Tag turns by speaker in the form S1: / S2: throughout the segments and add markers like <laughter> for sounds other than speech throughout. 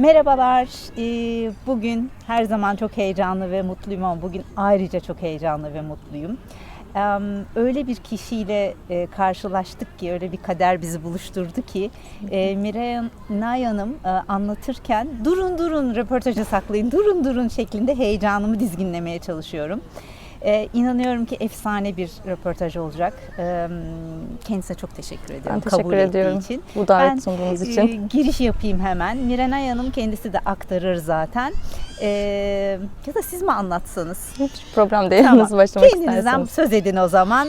S1: Merhabalar. Ee, Bugün her zaman çok heyecanlı ve mutluyum ama bugün ayrıca çok heyecanlı ve mutluyum. Öyle bir kişiyle e, karşılaştık ki, öyle bir kader bizi buluşturdu ki e, Miray Hanım e, anlatırken durun durun röportajı saklayın, durun durun şeklinde heyecanımı dizginlemeye çalışıyorum. E, inanıyorum ki efsane bir röportaj olacak. E, kendisine çok teşekkür ediyorum
S2: teşekkür
S1: kabul ettiği
S2: ediyorum.
S1: için.
S2: Bu davet
S1: Ben,
S2: sunduğunuz
S1: e,
S2: için.
S1: giriş yapayım hemen. Mirenay Hanım kendisi de aktarır zaten. E, ya da siz mi anlatsanız?
S2: Hiç problem değil.
S1: Tamam.
S2: Nasıl başlamak
S1: Kendinizden
S2: isterseniz.
S1: söz edin o zaman.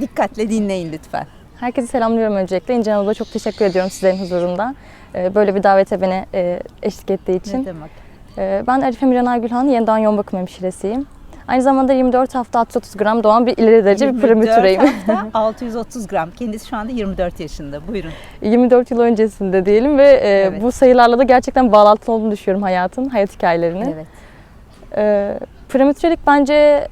S1: Dikkatle dinleyin lütfen.
S2: Herkese selamlıyorum öncelikle. İnce Hanım'a çok teşekkür ediyorum sizlerin huzurunda. Böyle bir davete beni e, eşlik ettiği
S1: Ne
S2: için.
S1: demek?
S2: Ee, Ben Arife Miranay Gülhan, yeniden yoğun bakım hemşiresiyim. Aynı zamanda 24 hafta 630 gram doğan bir ileri derece bir
S1: 24
S2: prematüreyim.
S1: hafta <laughs> 630 gram. Kendisi şu anda 24 yaşında. Buyurun.
S2: 24 yıl öncesinde diyelim ve e,
S1: Evet.
S2: bu sayılarla da gerçekten bağlantılı olduğunu düşünüyorum hayatın, hayat hikayelerini.
S1: Evet.
S2: Ee, prematürelik bence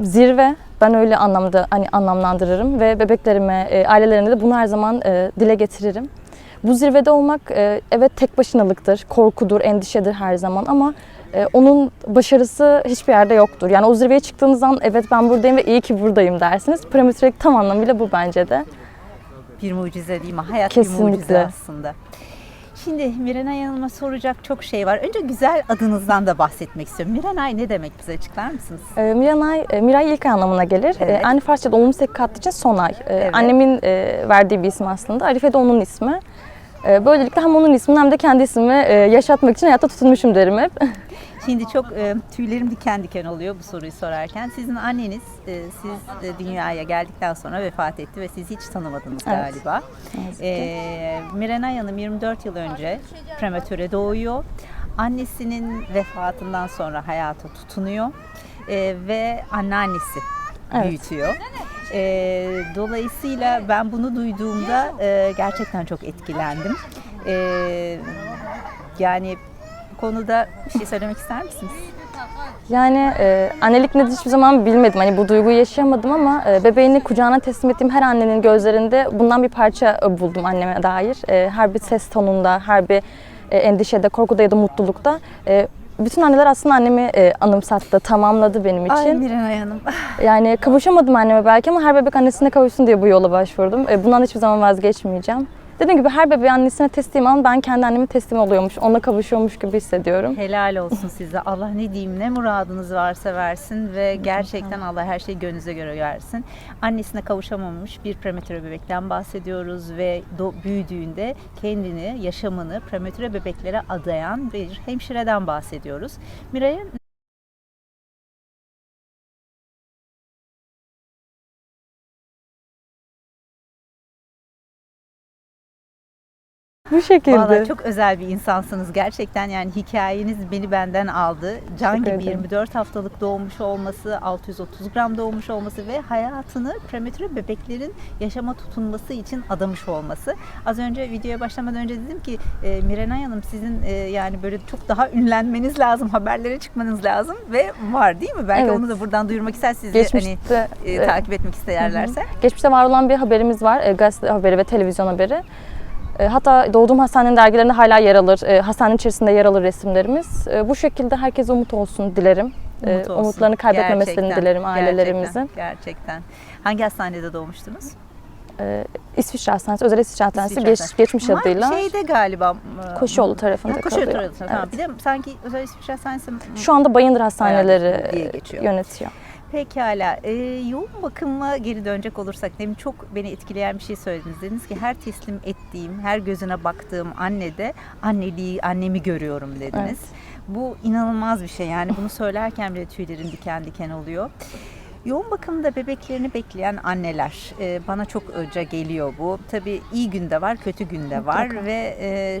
S2: zirve. Ben öyle anlamda hani anlamlandırırım ve bebeklerime, e, ailelerine de bunu her zaman e, dile getiririm. Bu zirvede olmak e, evet tek başınalıktır, korkudur, endişedir her zaman ama e, onun başarısı hiçbir yerde yoktur. Yani o zirveye çıktığınız an evet ben buradayım ve iyi ki buradayım dersiniz. Prematürelik tam anlamıyla bu bence de.
S1: Bir mucize değil mi? Hayat bir
S2: Kesinlikle.
S1: mucize aslında. Şimdi Mirenay Hanım'a soracak çok şey var. Önce güzel adınızdan da bahsetmek istiyorum. Mirenay ne demek bize açıklar mısınız?
S2: E, Miranay, e, Miray ilk anlamına gelir.
S1: Evet.
S2: E, anne Farsça'da olumsuz tek katlı için Sonay. E,
S1: Evet.
S2: Annemin e, verdiği bir isim aslında. Arife de onun ismi. E, böylelikle hem onun ismini hem de kendi ismimi e, yaşatmak için hayatta tutunmuşum derim hep. <laughs>
S1: Şimdi çok e, tüylerim diken diken oluyor bu soruyu sorarken. Sizin anneniz e, siz e, dünyaya geldikten sonra vefat etti ve siz hiç tanımadınız
S2: Evet.
S1: galiba. E, Mirenay Hanım 24 yıl önce prematüre doğuyor. Annesinin vefatından sonra hayata tutunuyor E, ve anneannesi
S2: Evet.
S1: büyütüyor. E, dolayısıyla ben bunu duyduğumda e, gerçekten çok etkilendim. E, yani konuda bir şey söylemek ister misiniz?
S2: Yani e, annelik nedir hiçbir zaman bilmedim. Hani bu duyguyu yaşayamadım ama e, bebeğini kucağına teslim ettiğim her annenin gözlerinde bundan bir parça buldum anneme dair. E, her bir ses tonunda, her bir e, endişede, korkuda ya da mutlulukta. E, bütün anneler aslında annemi e, anımsattı, tamamladı benim için.
S1: Ay Mirenay Hanım. <laughs>
S2: Yani kavuşamadım anneme belki ama her bebek annesine kavuşsun diye bu yola başvurdum. E, Bundan hiçbir zaman vazgeçmeyeceğim. Dediğim gibi her bebeği annesine teslim an ben kendi anneme teslim oluyormuş, onunla kavuşuyormuş gibi hissediyorum.
S1: Helal olsun size. Allah ne diyeyim ne muradınız varsa versin ve gerçekten Allah her şeyi gönlünüze göre versin. Annesine kavuşamamış bir prematüre bebekten bahsediyoruz ve do- büyüdüğünde kendini, yaşamını prematüre bebeklere adayan bir hemşireden bahsediyoruz. Miray'ın
S2: Bu şekilde.
S1: Vallahi çok özel bir insansınız gerçekten yani hikayeniz beni benden aldı. Can
S2: Teşekkür
S1: gibi
S2: ederim.
S1: 24 haftalık doğmuş olması, 630 gram doğmuş olması ve hayatını prematüre bebeklerin yaşama tutunması için adamış olması. Az önce videoya başlamadan önce dedim ki e, Mirenay Hanım sizin e, yani böyle çok daha ünlenmeniz lazım, haberlere çıkmanız lazım ve var değil mi? Belki
S2: Evet.
S1: onu da buradan duyurmak ister siz de hani
S2: Geçmişte
S1: e,
S2: e,
S1: takip etmek isterlerse.
S2: Geçmişte var olan bir haberimiz var. E, gazete haberi ve televizyon haberi. E, hatta doğduğum hastanenin dergilerinde hala yer alır. E, hastanenin içerisinde yer alır resimlerimiz. E, bu şekilde herkese umut olsun dilerim.
S1: Umut olsun.
S2: umutlarını kaybetmemesini
S1: Gerçekten,
S2: dilerim ailelerimizin.
S1: Gerçekten, gerçekten. Hangi hastanede doğmuştunuz?
S2: İsviçre Hastanesi, Özel İsviçre Hastanesi
S1: İsviçre
S2: geç, geçmiş
S1: Ama
S2: adıyla.
S1: şeyde galiba.
S2: Koşuyolu tarafında
S1: Ha, Koşuyolu
S2: kalıyor.
S1: tarafında. Tamam.
S2: Evet.
S1: Bir de sanki özel İsviçre Hastanesi
S2: Şu anda Bayındır Hastaneleri
S1: diye geçiyor.
S2: yönetiyor.
S1: Pekala. Ee, yoğun bakıma geri dönecek olursak demin çok beni etkileyen bir şey söylediniz. Dediniz ki her teslim ettiğim, her gözüne baktığım annede anneliği, annemi görüyorum dediniz. Bu inanılmaz bir şey. Yani bunu söylerken bile tüylerim diken diken oluyor. Yoğun bakımda bebeklerini bekleyen anneler e, bana çok öce geliyor bu. Tabii iyi günde var, kötü günde var
S2: Mutlaka.
S1: ve e,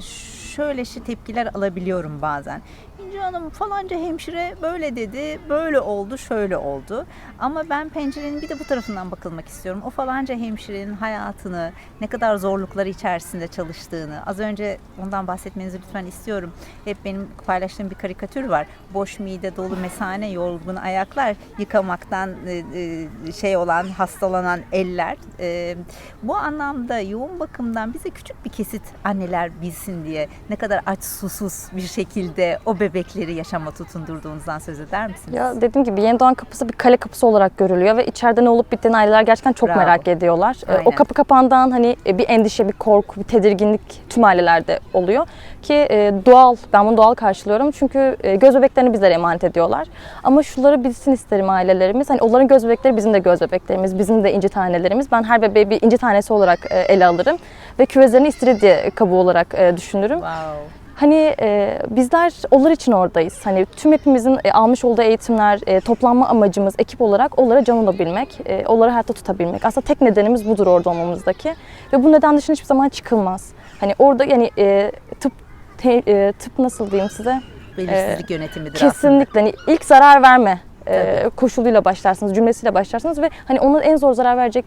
S1: şöyle şey tepkiler alabiliyorum bazen. İnce Hanım falanca hemşire böyle dedi, böyle oldu, şöyle oldu. Ama ben pencerenin bir de bu tarafından bakılmak istiyorum. O falanca hemşirenin hayatını, ne kadar zorlukları içerisinde çalıştığını, az önce ondan bahsetmenizi lütfen istiyorum. Hep benim paylaştığım bir karikatür var. Boş mide dolu mesane yorgun ayaklar, yıkamaktan e, e, şey olan, hastalanan eller. E, Bu anlamda yoğun bakımdan bize küçük bir kesit anneler bilsin diye ne kadar aç susuz bir şekilde o bebekleri yaşama tutundurduğunuzdan söz eder misiniz?
S2: Ya dediğim gibi yeni doğan kapısı bir kale kapısı olarak görülüyor ve içeride ne olup bittiğini aileler gerçekten çok
S1: Bravo.
S2: merak ediyorlar. Ee,
S1: Aynen.
S2: O kapı kapağından hani e, bir endişe, bir korku, bir tedirginlik tüm ailelerde oluyor ki e, doğal, ben bunu doğal karşılıyorum çünkü e, göz bebeklerini bizlere emanet ediyorlar. Ama şunları bilsin isterim ailelerimiz, hani onların göz bebekleri bizim de göz bebeklerimiz, bizim de inci tanelerimiz. Ben her bebeği bir inci tanesi olarak ele alırım ve küvezlerini istiridye kabuğu olarak düşünürüm.
S1: Wow.
S2: Hani e, bizler onlar için oradayız. Hani tüm hepimizin e, almış olduğu eğitimler, e, toplanma amacımız ekip olarak onlara can olabilmek, e, onları hayatta tutabilmek. Aslında tek nedenimiz budur orada olmamızdaki. Ve bu neden dışına hiçbir zaman çıkılmaz. Hani orada yani e, tıp te- e, tıp nasıl diyeyim size?
S1: Belirsizlik yönetimidir aslında.
S2: Kesinlikle hani ilk zarar verme e, koşuluyla başlarsınız, cümlesiyle başlarsınız ve hani ona en zor zarar verecek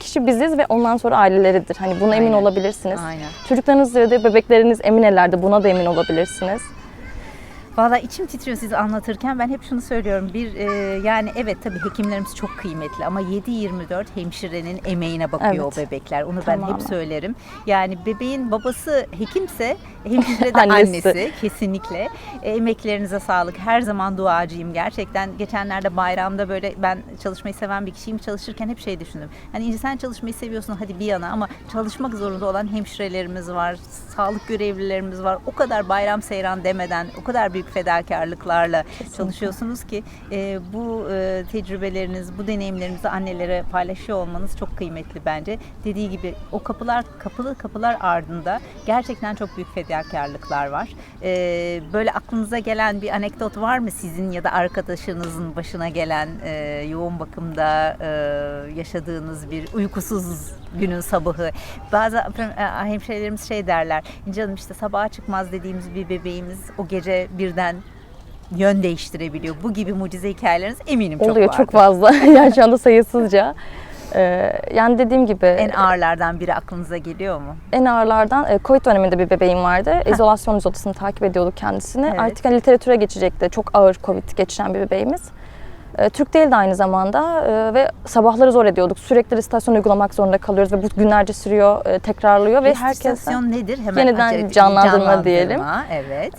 S2: kişi biziz ve ondan sonra aileleridir. Hani buna emin
S1: Aynen.
S2: olabilirsiniz.
S1: Aynen.
S2: Çocuklarınız ya da bebekleriniz emin ellerde buna da emin olabilirsiniz.
S1: Valla içim titriyor sizi anlatırken. Ben hep şunu söylüyorum. Bir e, yani evet tabii hekimlerimiz çok kıymetli ama 7-24 hemşirenin emeğine bakıyor
S2: Evet.
S1: o bebekler. Onu ben
S2: Tamamen.
S1: hep söylerim. Yani bebeğin babası hekimse hemşire de <laughs>
S2: Annesi.
S1: annesi. kesinlikle. E, emeklerinize sağlık. Her zaman duacıyım gerçekten. Geçenlerde bayramda böyle ben çalışmayı seven bir kişiyim. Çalışırken hep şey düşündüm. Hani sen çalışmayı seviyorsun hadi bir yana ama çalışmak zorunda olan hemşirelerimiz var. Sağlık görevlilerimiz var. O kadar bayram seyran demeden o kadar büyük fedakarlıklarla çalışıyorsunuz ki e, bu e, tecrübeleriniz, bu deneyimlerinizi annelere paylaşıyor olmanız çok kıymetli bence. Dediği gibi o kapılar kapılı kapılar ardında gerçekten çok büyük fedakarlıklar var. E, böyle aklınıza gelen bir anekdot var mı sizin ya da arkadaşınızın başına gelen e, yoğun bakımda e, yaşadığınız bir uykusuz günün sabahı? Bazı e, hemşehrilerimiz şey derler. Canım işte sabaha çıkmaz dediğimiz bir bebeğimiz o gece birden yön değiştirebiliyor. Bu gibi mucize hikayeleriniz eminim çok
S2: Oluyor
S1: vardır.
S2: çok fazla. <laughs> yani şu anda sayısızca. Ee, yani dediğim gibi
S1: En ağırlardan biri aklınıza geliyor mu?
S2: en ağırlardan e, Covid döneminde bir bebeğim vardı. İzolasyon odasını takip ediyorduk kendisini.
S1: Evet.
S2: Artık hani literatüre geçecekti. Çok ağır Covid geçiren bir bebeğimiz. E, Türk değildi aynı zamanda e, ve sabahları zor ediyorduk. Sürekli restasyon uygulamak zorunda kalıyoruz ve bu günlerce sürüyor, e, tekrarlıyor ve herkes
S1: nedir? Hemen
S2: Yeniden
S1: acele-
S2: canlandırma diyelim.
S1: Evet.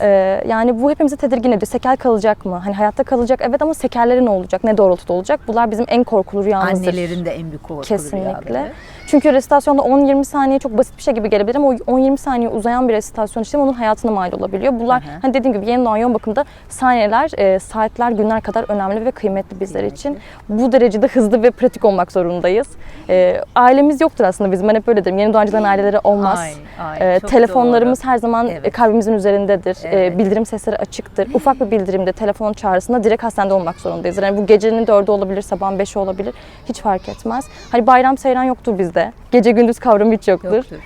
S2: Yani bu hepimizi tedirgin ediyor. Sekel kalacak mı? Hani hayatta kalacak evet ama sekelleri ne olacak? Ne doğrultuda olacak? Bunlar bizim en korkulu rüyamızdır.
S1: Annelerin de en büyük korkulu
S2: Kesinlikle.
S1: rüyaları.
S2: Çünkü resitasyonda 10-20 saniye çok basit bir şey gibi gelebilir ama o 10-20 saniye uzayan bir resitasyon işlemi onun hayatına mal olabiliyor. Bunlar
S1: Hı hı.
S2: hani dediğim gibi yeni doğan yoğun bakımda saniyeler, e, saatler, günler kadar önemli ve kıymetli bizler
S1: Kıymetli.
S2: için. Bu derecede hızlı ve pratik olmak zorundayız. E, ailemiz yoktur aslında bizim. Ben hep öyle derim. Yeni doğancıların aileleri olmaz.
S1: Ay, ay, çok
S2: telefonlarımız her zaman
S1: Evet.
S2: kalbimizin üzerindedir. Ee,
S1: Evet.
S2: bildirim sesleri açıktır. Ufak bir bildirimde telefon çağrısında direkt hastanede olmak zorundayız. Yani bu gecenin dördü olabilir, sabahın beşi olabilir. Hiç fark etmez. Hani bayram seyran yoktur bizde. Gece gündüz kavramı hiç yoktur.
S1: Yoktur.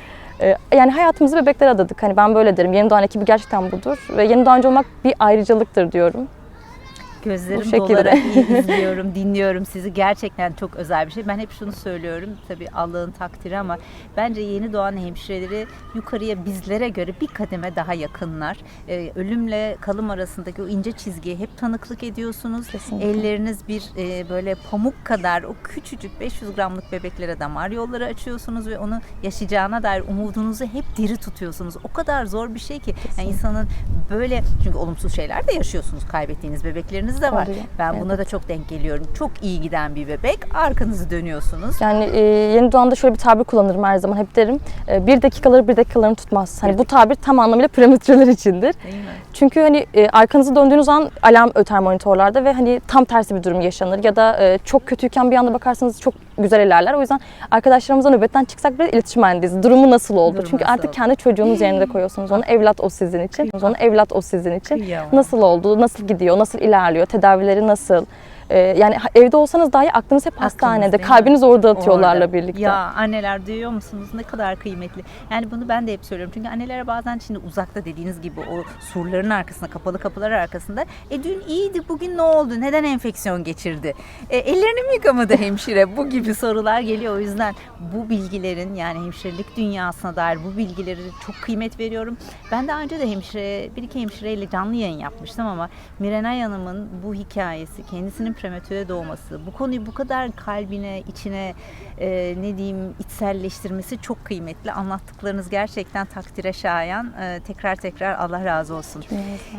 S2: Ee, yani hayatımızı bebeklere adadık. Hani ben böyle derim. Yeni doğan ekibi gerçekten budur. Ve yeni doğancı olmak bir ayrıcalıktır diyorum.
S1: Gözlerim
S2: Bu
S1: dolarak <laughs> izliyorum, dinliyorum sizi. Gerçekten çok özel bir şey. Ben hep şunu söylüyorum. Tabii Allah'ın takdiri ama bence yeni doğan hemşireleri yukarıya bizlere göre bir kademe daha yakınlar. Ee, ölümle kalım arasındaki o ince çizgiye hep tanıklık ediyorsunuz.
S2: Kesinlikle.
S1: Elleriniz bir e, böyle pamuk kadar o küçücük 500 gramlık bebeklere damar yolları açıyorsunuz ve onu yaşayacağına dair umudunuzu hep diri tutuyorsunuz. O kadar zor bir şey ki yani insanın böyle çünkü olumsuz şeyler de yaşıyorsunuz. Kaybettiğiniz bebekleriniz de var.
S2: Oluyor,
S1: Ben buna da çok denk geliyorum. Çok iyi giden bir bebek. Arkanızı dönüyorsunuz.
S2: Yani e, yeni doğanda şöyle bir tabir kullanırım her zaman. Hep derim. e, bir dakikaları bir dakikalarını tutmaz. Hani bu tabir tam anlamıyla prematüreler içindir. Çünkü hani e, arkanızı döndüğünüz an alarm öter monitörlerde ve hani tam tersi bir durum yaşanır ya da e, çok kötüyken bir anda bakarsanız çok güzel ilerler. O yüzden arkadaşlarımıza nöbetten çıksak bile iletişim halindeyiz. Durumu nasıl oldu?
S1: Durumu
S2: Çünkü
S1: nasıl
S2: artık
S1: oldu?
S2: kendi çocuğunuz yerine koyuyorsunuz onu. Evlat o sizin için. Onu evlat o sizin için. Nasıl oldu? Nasıl gidiyor? Nasıl ilerliyor? Tedavileri nasıl? E, yani evde olsanız dahi aklınız hep
S1: Aklınız
S2: hastanede.
S1: değil mi?
S2: Kalbiniz orada atıyorlarla
S1: Orada.
S2: birlikte.
S1: Ya anneler duyuyor musunuz ne kadar kıymetli. Yani bunu ben de hep söylüyorum. Çünkü annelere bazen şimdi uzakta dediğiniz gibi o surların arkasında kapalı kapılar arkasında e dün iyiydi bugün ne oldu? Neden enfeksiyon geçirdi? E, ellerini mi yıkamadı hemşire? Bu gibi sorular geliyor. O yüzden bu bilgilerin yani hemşirelik dünyasına dair bu bilgileri çok kıymet veriyorum. Ben daha önce de hemşire, bir iki hemşireyle canlı yayın yapmıştım ama Mirenay Hanım'ın bu hikayesi, kendisinin prematüre doğması, bu konuyu bu kadar kalbine, içine e, ne diyeyim içselleştirmesi çok kıymetli. Anlattıklarınız gerçekten takdire şayan. E, tekrar tekrar Allah razı olsun.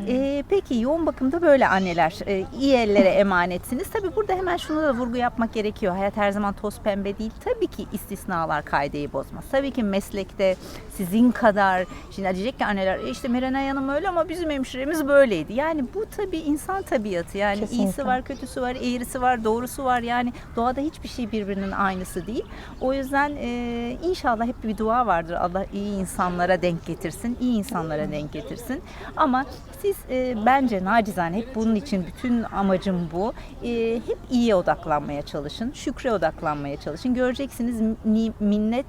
S1: E, peki yoğun bakımda böyle anneler e, iyi ellere emanetsiniz. Tabii burada hemen şunu da vurgu yapmak gerekiyor. Hayat her zaman toz pembe değil. Tabii ki istisnalar kaideyi bozmaz. Tabii ki meslekte sizin kadar şimdi diyecek ki anneler e işte Merenay Hanım öyle ama bizim hemşiremiz böyleydi. Yani bu tabii insan tabiatı. Yani
S2: Kesinlikle.
S1: iyisi var, kötüsü var, eğrisi var, doğrusu var. Yani doğada hiçbir şey birbirinin aynısı değil. O yüzden e, inşallah hep bir dua vardır. Allah iyi insanlara denk getirsin, iyi insanlara denk getirsin. Ama siz e, bence nacizane hep bunun için bütün amacım bu. E, hep iyiye odaklanmaya çalışın, şükre odaklanmaya çalışın. Göreceksiniz ni- minnet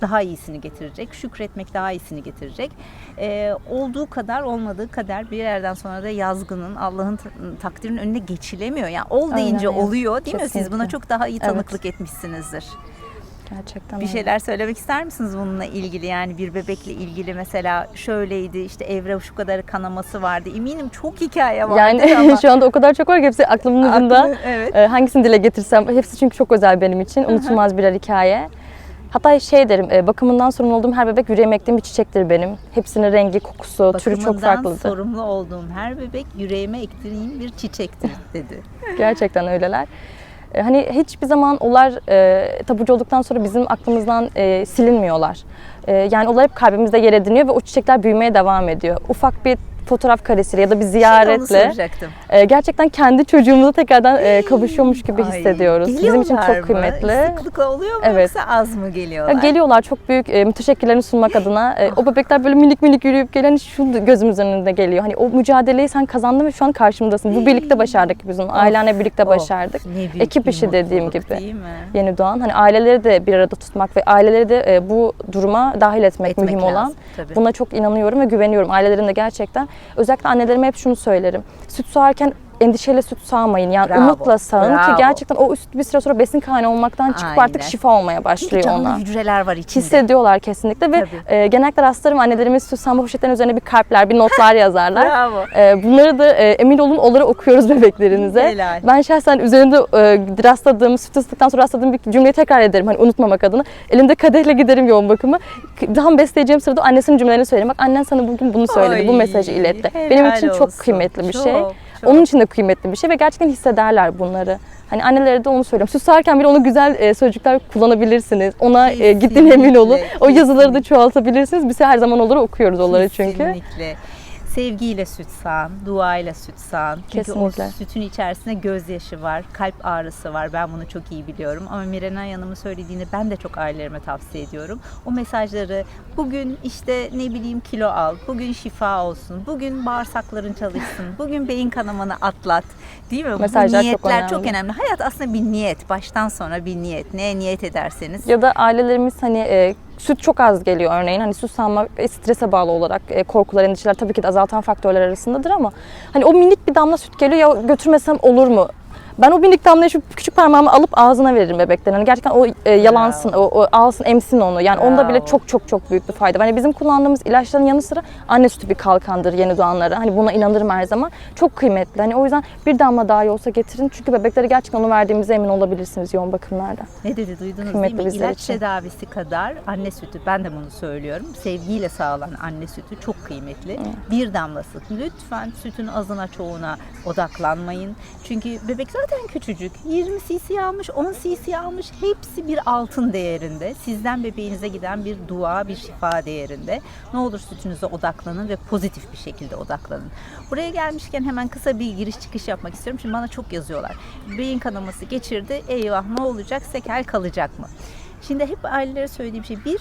S1: daha iyisini getirecek, şükretmek daha iyisini getirecek. Ee, olduğu kadar olmadığı kadar bir yerden sonra da yazgının Allah'ın ta- takdirinin önüne geçilemiyor. Yani ol
S2: Aynen
S1: deyince
S2: öyle.
S1: oluyor değil mi? Siz
S2: Kesinlikle.
S1: buna çok daha iyi
S2: Evet.
S1: tanıklık etmişsinizdir.
S2: Gerçekten
S1: Bir
S2: öyle.
S1: şeyler söylemek ister misiniz bununla ilgili? Yani bir bebekle ilgili mesela şöyleydi işte evre şu kadar kanaması vardı. Eminim çok hikaye vardı
S2: Yani
S1: ama. <laughs>
S2: şu anda o kadar çok var ki hepsi aklımın ucunda.
S1: Aklı- evet.
S2: Ee, hangisini dile getirsem hepsi çünkü çok özel benim için. Unutulmaz birer hikaye. Hatta şey derim, e, bakımından sorumlu olduğum her bebek yüreğime ektiğim bir çiçektir benim. Hepsinin rengi, kokusu, türü çok
S1: Bakımından
S2: farklıdır.
S1: sorumlu olduğum her bebek yüreğime ektireyim bir çiçektir dedi. <laughs>
S2: Gerçekten öyleler. E, Hani hiçbir zaman onlar e, tabucu olduktan sonra bizim aklımızdan e, silinmiyorlar. E, yani onlar hep kalbimizde yer ediniyor ve o çiçekler büyümeye devam ediyor. Ufak bir fotoğraf karesiyle ya da bir
S1: onu
S2: ziyaretle e, gerçekten kendi çocuğumuza tekrardan e, kavuşuyormuş gibi
S1: Ay,
S2: hissediyoruz. Bizim için
S1: geliyorlar
S2: çok
S1: mı?
S2: kıymetli.
S1: Sıklıkla oluyor mu
S2: Evet.
S1: yoksa az mı
S2: Ya
S1: geliyorlar?
S2: geliyorlar çok büyük e, müteşekkirlerini sunmak adına. E, o bebekler böyle minik minik yürüyüp gelen şu gözümüzün önünde geliyor. Hani o mücadeleyi sen kazandın ve şu an karşımdasın. Bu birlikte başardık biz onu. Ailenle birlikte başardık.
S1: büyük
S2: Ekip işi dediğim gibi.
S1: Değil mi?
S2: Yeni doğan. Hani aileleri de bir arada tutmak ve aileleri de e, bu duruma dahil etmek,
S1: Etmek
S2: mühim
S1: lazım,
S2: olan.
S1: tabii.
S2: Buna çok inanıyorum ve güveniyorum. Ailelerin de gerçekten. Özellikle annelerime hep şunu söylerim. Süt sağarken endişeyle süt sağmayın. Yani
S1: Bravo,
S2: umutla sağın
S1: bravo.
S2: ki gerçekten o süt bir süre sonra besin kaynağı olmaktan çıkıp artık
S1: Aynen.
S2: şifa olmaya
S1: Çünkü
S2: başlıyor
S1: canlı
S2: ona
S1: hücreler var içinde.
S2: hissediyorlar kesinlikle ve
S1: Tabii.
S2: e, genellikle rastlarım annelerimiz süt sağma poşetlerinin üzerine bir kalpler, bir notlar yazarlar.
S1: Bravo.
S2: E, bunları da e, emin olun onları okuyoruz <laughs> bebeklerinize.
S1: Helal.
S2: Ben şahsen üzerinde e, rastladığım, süt ısıttıktan sonra rastladığım bir cümleyi tekrar ederim hani unutmamak adına. Elimde kadehle giderim yoğun bakıma. K- Tam besleyeceğim sırada annesinin cümlelerini söylerim. Bak annen sana bugün bunu söyledi, bu
S1: Ay,
S2: mesajı iletti.
S1: helal
S2: Benim için çok
S1: olsun.
S2: kıymetli bir
S1: Çok,
S2: şey.
S1: Çok.
S2: Onun için de kıymetli bir şey ve gerçekten hissederler bunları. Hani annelere de onu söylüyorum. Süt sağarken bile ona güzel e, sözcükler kullanabilirsiniz. Ona e, gittiğine emin olun.
S1: Kesinlikle,
S2: O yazıları da çoğaltabilirsiniz. Biz her zaman onları okuyoruz onları çünkü.
S1: Kesinlikle. Sevgiyle süt sağın, duayla süt sağın. Çünkü
S2: Kesinlikle.
S1: o sütün içerisinde gözyaşı var, kalp ağrısı var. Ben bunu çok iyi biliyorum. Ama Mirenay Hanım'ın söylediğini ben de çok ailelerime tavsiye ediyorum. O mesajları bugün işte ne bileyim kilo al, bugün şifa olsun, bugün bağırsakların çalışsın, <laughs> bugün beyin kanamanı atlat. Değil mi?
S2: Mesajlar
S1: Bu
S2: çok
S1: niyetler çok
S2: önemli.
S1: önemli. Hayat aslında bir niyet. Baştan sonra bir niyet. Neye niyet ederseniz.
S2: Ya da ailelerimiz hani e, süt çok az geliyor örneğin. Hani süt sağma e, strese bağlı olarak e, korkular, endişeler tabii ki de azaltan faktörler arasındadır ama hani o minik bir damla süt geliyor ya götürmesem olur mu? Ben o minik damlayı şu küçük parmağımı alıp ağzına veririm bebeklerin. Hani gerçekten o e, yalansın, o, o alsın, emsin onu. Yani onda bile çok çok çok büyük bir fayda. var. Hani bizim kullandığımız ilaçların yanı sıra anne sütü bir kalkandır yeni doğanlara. Hani buna inanırım her zaman. Çok kıymetli. Hani o yüzden bir damla daha iyi olsa getirin. Çünkü bebeklere gerçekten onu verdiğimize emin olabilirsiniz yoğun bakımlarda.
S1: Ne dedi duydunuz
S2: Kıymetli
S1: değil mi? İlaç
S2: için.
S1: tedavisi kadar anne sütü ben de bunu söylüyorum. Sevgiyle sağlanan anne sütü çok kıymetli. Bir damlası. Lütfen sütün azına çoğuna odaklanmayın. Çünkü bebek zaten küçücük. 20 cc almış, 10 cc almış. Hepsi bir altın değerinde. Sizden bebeğinize giden bir dua, bir şifa değerinde. Ne olur sütünüze odaklanın ve pozitif bir şekilde odaklanın. Buraya gelmişken hemen kısa bir giriş çıkış yapmak istiyorum. Şimdi bana çok yazıyorlar. Beyin kanaması geçirdi. Eyvah ne olacak? Sekel kalacak mı? Şimdi hep ailelere söylediğim şey bir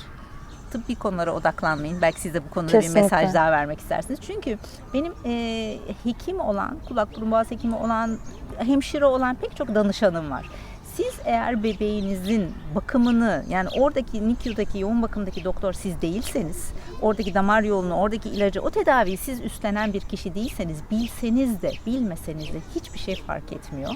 S1: tıbbi konulara odaklanmayın. Belki siz de bu konuda
S2: Kesinlikle.
S1: bir mesaj daha vermek istersiniz. Çünkü benim e, hekim olan, kulak burun boğaz hekimi olan, hemşire olan pek çok danışanım var. Eğer bebeğinizin bakımını yani oradaki NICU'daki yoğun bakımdaki doktor siz değilseniz, oradaki damar yolunu, oradaki ilacı, o tedaviyi siz üstlenen bir kişi değilseniz, bilseniz de bilmeseniz de hiçbir şey fark etmiyor.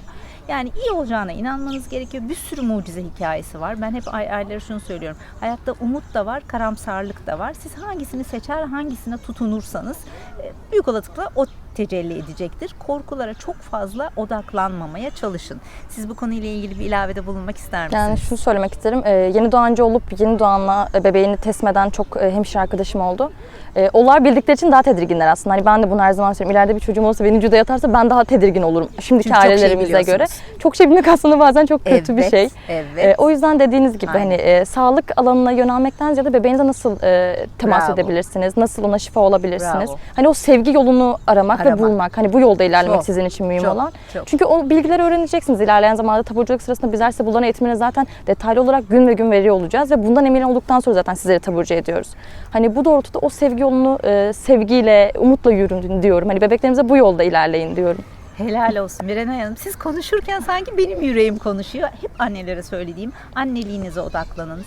S1: Yani iyi olacağına inanmanız gerekiyor. Bir sürü mucize hikayesi var. Ben hep ailelere şunu söylüyorum. Hayatta umut da var, karamsarlık da var. Siz hangisini seçer, hangisine tutunursanız e, büyük olasılıkla o tecelli edecektir. Korkulara çok fazla odaklanmamaya çalışın. Siz bu konuyla ilgili bir ilavede bulunmak ister misiniz?
S2: Yani şunu söylemek isterim. Ee, yeni doğancı olup yeni doğanla e, bebeğini teslim eden çok e, hemşire arkadaşım oldu. E, onlar bildikleri için daha tedirginler aslında. Hani ben de bunu her zaman söylüyorum. İleride bir çocuğum olursa beni cüda yatarsa ben daha tedirgin olurum. Şimdiki
S1: Çünkü çok şey
S2: ailelerimize göre. Çok şey bilmek aslında bazen çok kötü bir
S1: Evet,
S2: şey.
S1: Evet.
S2: E, o yüzden dediğiniz gibi
S1: Aynen.
S2: hani e, sağlık alanına yönelmekten ziyade bebeğinize nasıl e, temas
S1: Bravo.
S2: edebilirsiniz, nasıl ona şifa olabilirsiniz.
S1: Bravo.
S2: Hani o sevgi yolunu aramak,
S1: Aramak.
S2: Ve bulmak. Hani bu yolda ilerlemek
S1: Çok,
S2: sizin için mühim
S1: çok,
S2: olan.
S1: çok.
S2: Çünkü o bilgileri öğreneceksiniz ilerleyen zamanda taburculuk sırasında bizler size bunların eğitimini zaten detaylı olarak gün ve gün veriyor olacağız ve bundan emin olduktan sonra zaten sizleri taburcu ediyoruz. Hani bu doğrultuda o sevgi yolunu e, sevgiyle, umutla yürüdün diyorum. Hani bebeklerimize bu yolda ilerleyin diyorum.
S1: Helal olsun Mirenay Hanım. Siz konuşurken sanki benim yüreğim konuşuyor. Hep annelere söylediğim anneliğinize odaklanın.